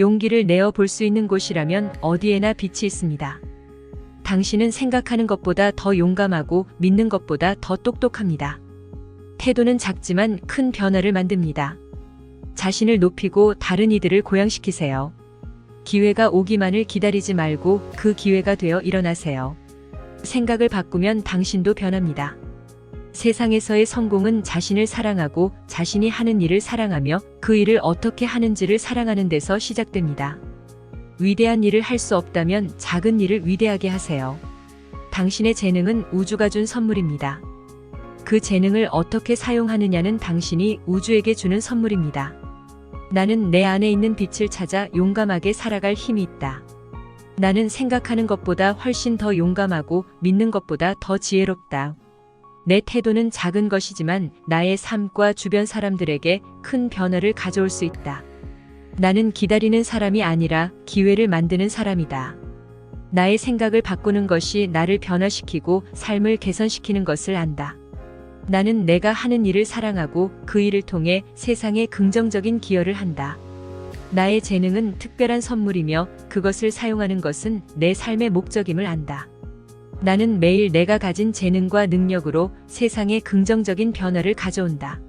용기를 내어 볼 수 있는 곳이라면 어디에나 빛이 있습니다. 당신은 생각하는 것보다 더 용감하고 믿는 것보다 더 똑똑합니다. 태도는 작지만 큰 변화를 만듭니다. 자신을 높이고 다른 이들을 고양시키세요. 기회가 오기만을 기다리지 말고 그 기회가 되어 일어나세요. 생각을 바꾸면 당신도 변합니다. 세상에서의 성공은 자신을 사랑하고 자신이 하는 일을 사랑하며 그 일을 어떻게 하는지를 사랑하는 데서 시작됩니다. 위대한 일을 할 수 없다면 작은 일을 위대하게 하세요. 당신의 재능은 우주가 준 선물입니다. 그 재능을 어떻게 사용하느냐는 당신이 우주에게 주는 선물입니다. 나는 내 안에 있는 빛을 찾아 용감하게 살아갈 힘이 있다. 나는 생각하는 것보다 훨씬 더 용감하고 믿는 것보다 더 지혜롭다. 내 태도는 작은 것이지만 나의 삶과 주변 사람들에게 큰 변화를 가져올 수 있다. 나는 기다리는 사람이 아니라 기회를 만드는 사람이다. 나의 생각을 바꾸는 것이 나를 변화시키고 삶을 개선시키는 것을 안다. 나는 내가 하는 일을 사랑하고 그 일을 통해 세상에 긍정적인 기여를 한다. 나의 재능은 특별한 선물이며 그것을 사용하는 것은 내 삶의 목적임을 안다. 나는 매일 내가 가진 재능과 능력으로 세상에 긍정적인 변화를 가져온다.